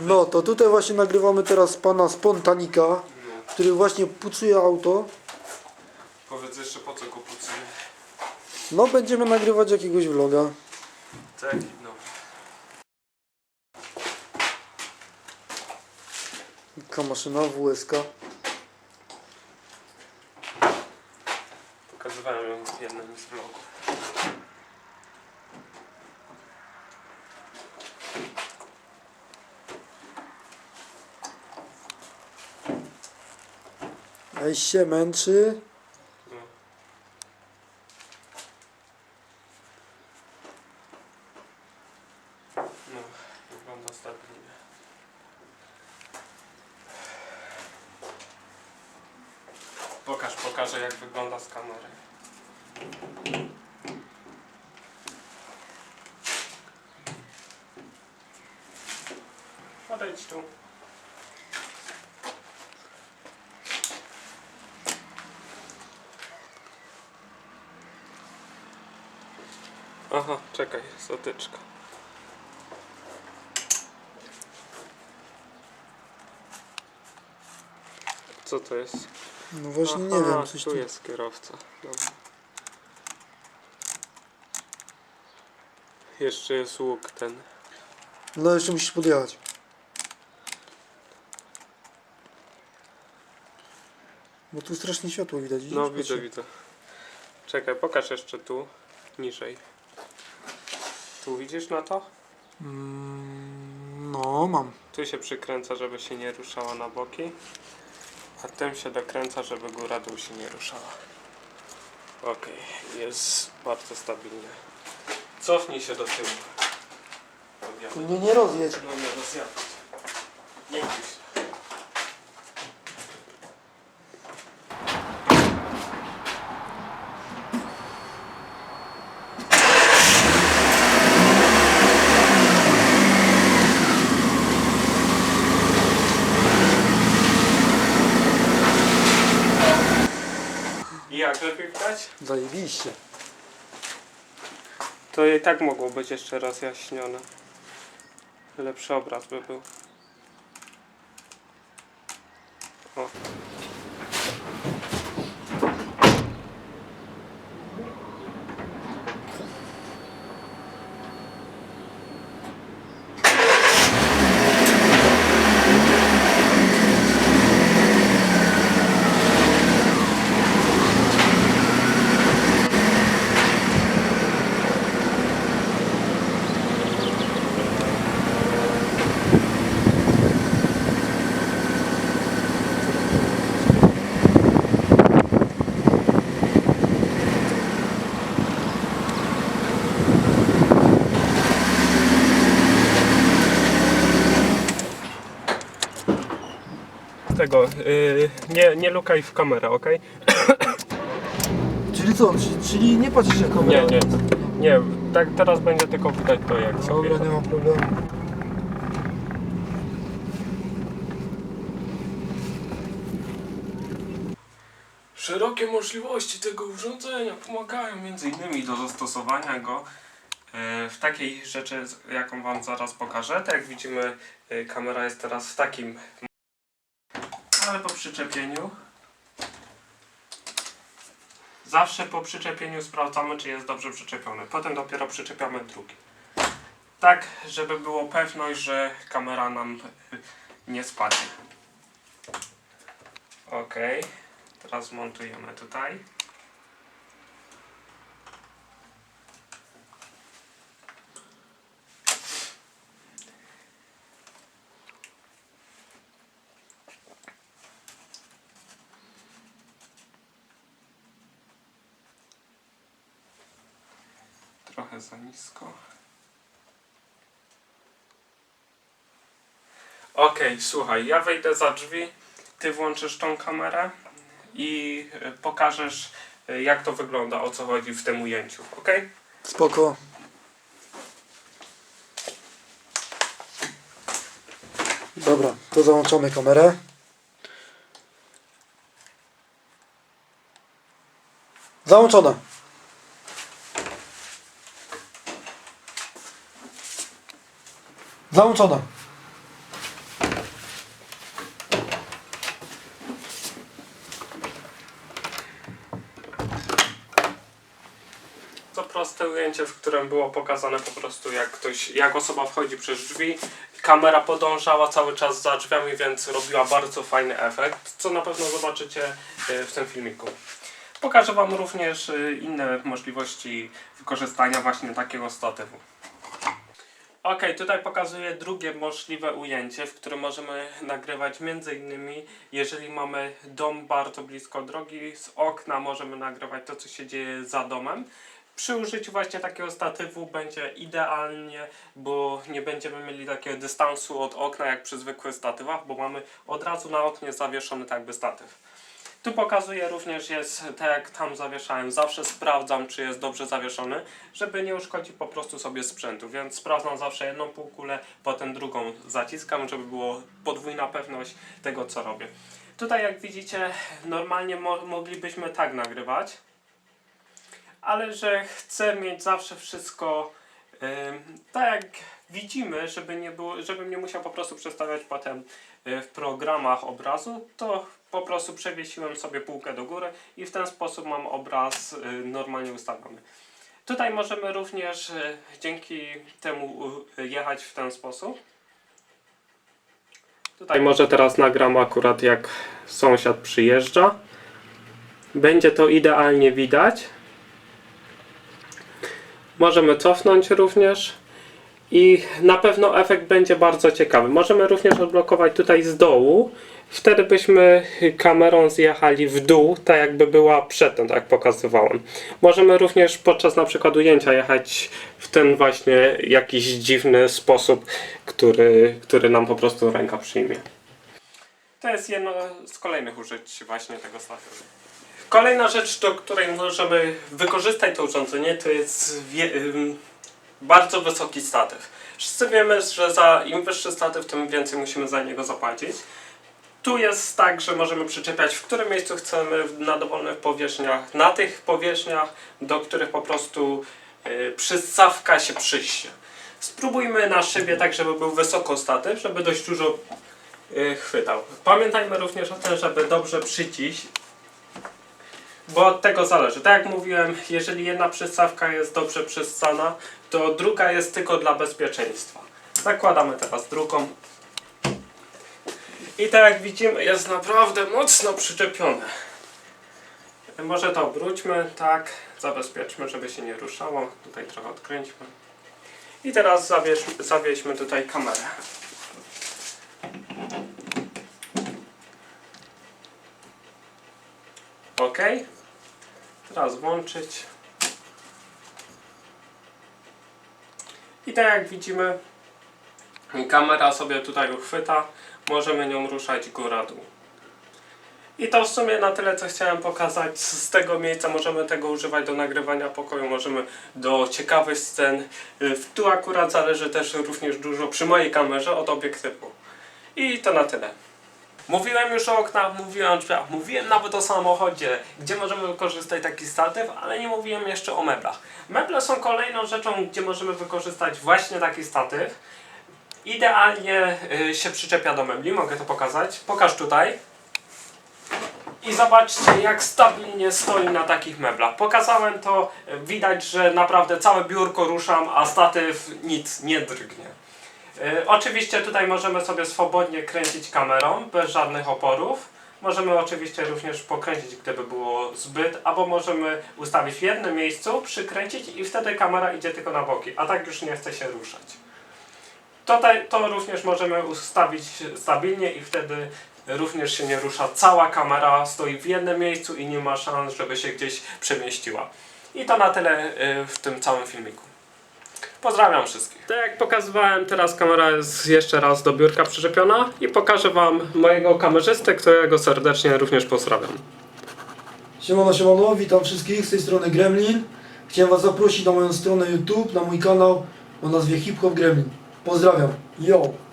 No, to tutaj właśnie nagrywamy teraz pana Spontanika, który właśnie pucuje auto. Powiedz jeszcze po co go pucuję. No, będziemy nagrywać jakiegoś vloga. Tak, no. Taka maszyna WSK. Pokazywałem ją w jednym z vlogów. Ej się męczy. No. Wygląda. Pokaż, pokażę jak wygląda z kamery. Podejdź tu. Aha, czekaj, zatyczka. Co to jest? No właśnie nie Aha, wiem, coś tu tu. jest kierowca. Dobra. Jeszcze jest łuk ten. No jeszcze musisz podjechać. Bo tu strasznie światło widać. No widzę, widzę. Czekaj, pokaż jeszcze tu, niżej. Tu widzisz na to? Mm, no, mam. Tu się przykręca, żeby się nie ruszała na boki. A tym się dokręca, żeby góra dół się nie ruszała. Okej, jest bardzo stabilnie. Cofnij się do tyłu. Odjadę. Nie, nie rozjedź. No nie rozjadę. Nie się. I jak wdać? Zajebiście. To i tak mogło być jeszcze rozjaśnione. Lepszy obraz by był. O. Tego, yy, nie, nie lukaj w kamerę, ok? Czyli co? Czyli, czyli nie patrzysz jak kamera? Nie, nie. Nie, tak teraz będzie tylko widać to jak sobie. Dobra, nie ma problemu. Szerokie możliwości tego urządzenia pomagają m.in. do zastosowania go e, w takiej rzeczy, jaką Wam zaraz pokażę. Tak jak widzimy, e, kamera jest teraz w takim, ale po przyczepieniu zawsze po przyczepieniu sprawdzamy, czy jest dobrze przyczepiony. Potem dopiero przyczepiamy drugi. Tak, żeby było pewność, że kamera nam e, nie spadnie. Okej. Teraz montujemy tutaj. Trochę za nisko. Okej, słuchaj, ja wejdę za drzwi, ty włączysz tą kamerę i e, pokażesz e, jak to wygląda, o co chodzi w tym ujęciu, ok? Spoko. Dobra, to załączamy kamerę. Załączona. Załączona. To proste ujęcie, w którym było pokazane po prostu jak ktoś, jak osoba wchodzi przez drzwi. Kamera podążała cały czas za drzwiami, więc robiła bardzo fajny efekt, co na pewno zobaczycie e, w tym filmiku. Pokażę Wam również e, inne możliwości wykorzystania właśnie takiego statywu. Ok, tutaj pokazuję drugie możliwe ujęcie, w którym możemy nagrywać między innymi, jeżeli mamy dom bardzo blisko drogi, z okna możemy nagrywać to, co się dzieje za domem. Przy użyciu właśnie takiego statywu będzie idealnie, bo nie będziemy mieli takiego dystansu od okna jak przy zwykłych statywach, bo mamy od razu na oknie zawieszony tak statyw. Tu pokazuję również jest, tak jak tam zawieszałem, zawsze sprawdzam czy jest dobrze zawieszony, żeby nie uszkodzić po prostu sobie sprzętu, więc sprawdzam zawsze jedną półkulę, potem drugą zaciskam, żeby było podwójna pewność tego co robię. Tutaj jak widzicie normalnie mo moglibyśmy tak nagrywać, ale że chcę mieć zawsze wszystko ym, tak jak widzimy, żeby nie było, żebym nie musiał po prostu przestawiać potem y, w programach obrazu, to po prostu przewiesiłem sobie półkę do góry i w ten sposób mam obraz y, normalnie ustawiony. Tutaj możemy również y, dzięki temu jechać w ten sposób. Tutaj może teraz nagram akurat jak sąsiad przyjeżdża. Będzie to idealnie widać. Możemy cofnąć również. I na pewno efekt będzie bardzo ciekawy. Możemy również odblokować tutaj z dołu. Wtedy byśmy kamerą zjechali w dół, tak jakby była przedtem, tak jak pokazywałem. Możemy również podczas na przykład ujęcia jechać w ten właśnie jakiś dziwny sposób, który, który nam po prostu ręka przyjmie. To jest jedno z kolejnych użyć właśnie tego statywu. Kolejna rzecz, do której możemy wykorzystać to urządzenie, to jest bardzo wysoki statyw. Wszyscy wiemy, że za im wyższy statyw, tym więcej musimy za niego zapłacić. Tu jest tak, że możemy przyczepiać w którym miejscu chcemy, na dowolnych powierzchniach, na tych powierzchniach, do których po prostu y, przystawka się przyście. Spróbujmy na szybie tak, żeby był wysoko statyw, żeby dość dużo y, chwytał. Pamiętajmy również o tym, żeby dobrze przyciść bo od tego zależy. Tak jak mówiłem, jeżeli jedna przystawka jest dobrze przystana, to druga jest tylko dla bezpieczeństwa. Zakładamy teraz drugą. I tak jak widzimy, jest naprawdę mocno przyczepione. Może to obróćmy, tak, zabezpieczmy, żeby się nie ruszało. Tutaj trochę odkręćmy. I teraz zawieź, zawieźmy tutaj kamerę. OK. Teraz włączyć. I tak jak widzimy, kamera sobie tutaj uchwyta, możemy nią ruszać góra-dół. I to w sumie na tyle, co chciałem pokazać. Z tego miejsca możemy tego używać do nagrywania pokoju, możemy do ciekawych scen. Y, Tu akurat zależy też również dużo przy mojej kamerze od obiektywu. I to na tyle. Mówiłem już o oknach, mówiłem o drzwiach, mówiłem nawet o samochodzie, gdzie możemy wykorzystać taki statyw, ale nie mówiłem jeszcze o meblach. Meble są kolejną rzeczą, gdzie możemy wykorzystać właśnie taki statyw. Idealnie y, się przyczepia do mebli, mogę to pokazać. Pokaż tutaj. I zobaczcie jak stabilnie stoi na takich meblach. Pokazałem to, y, widać, że naprawdę całe biurko ruszam, a statyw nic nie drgnie. Y, oczywiście tutaj możemy sobie swobodnie kręcić kamerą, bez żadnych oporów. Możemy oczywiście również pokręcić, gdyby było zbyt, albo możemy ustawić w jednym miejscu, przykręcić i wtedy kamera idzie tylko na boki, a tak już nie chce się ruszać. Tutaj to również możemy ustawić stabilnie i wtedy również się nie rusza. Cała kamera stoi w jednym miejscu i nie ma szans, żeby się gdzieś przemieściła. I to na tyle y, w tym całym filmiku. Pozdrawiam wszystkich. Tak jak pokazywałem, teraz kamera jest jeszcze raz do biurka przyczepiona i pokażę Wam mojego kamerzystę, którego serdecznie również pozdrawiam. Siemano, siemano, witam wszystkich z tej strony Gremlin. Chciałem Was zaprosić na moją stronę YouTube, na mój kanał o nazwie Hip Hop Gremlin. Pozdrawiam. Yo!